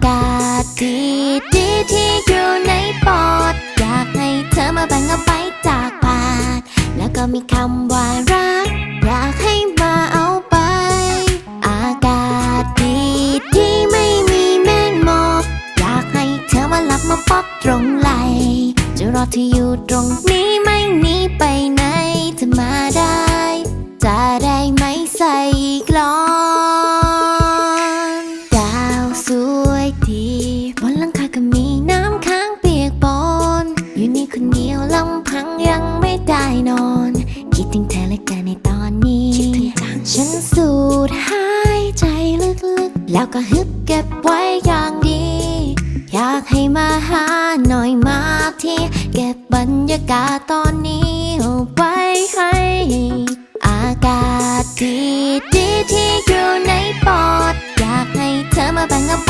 ากาศดีดีที่อยู่ในปอด อยากให้เธอมาแบ่งเอาไปจากปาก แล้วก็มีคำว่ารัก อยากให้มาเอาไป อากาศดีที่ไม่มีเมฆหมอกอยากให้เธอมาหลับมาปอกตรงไหล จะรอเธออยู่ตรงนี้ไม่หนีไปไหน ยวลำพังยังไม่ได้นอน คิดถึงเธอเหลยกันในตอนนี้ ฉันสูดหายใจลึกๆ แล้วก็ฮึบเก็บไว้อย่างดี อยากให้มาหาหน่อยมาที่เก็บบรรยากาศตอนนี้เอาไว้ให้ อากาศดีดีที่อยู่ในปอด อยากให้เธอมาแบ่งเอาไป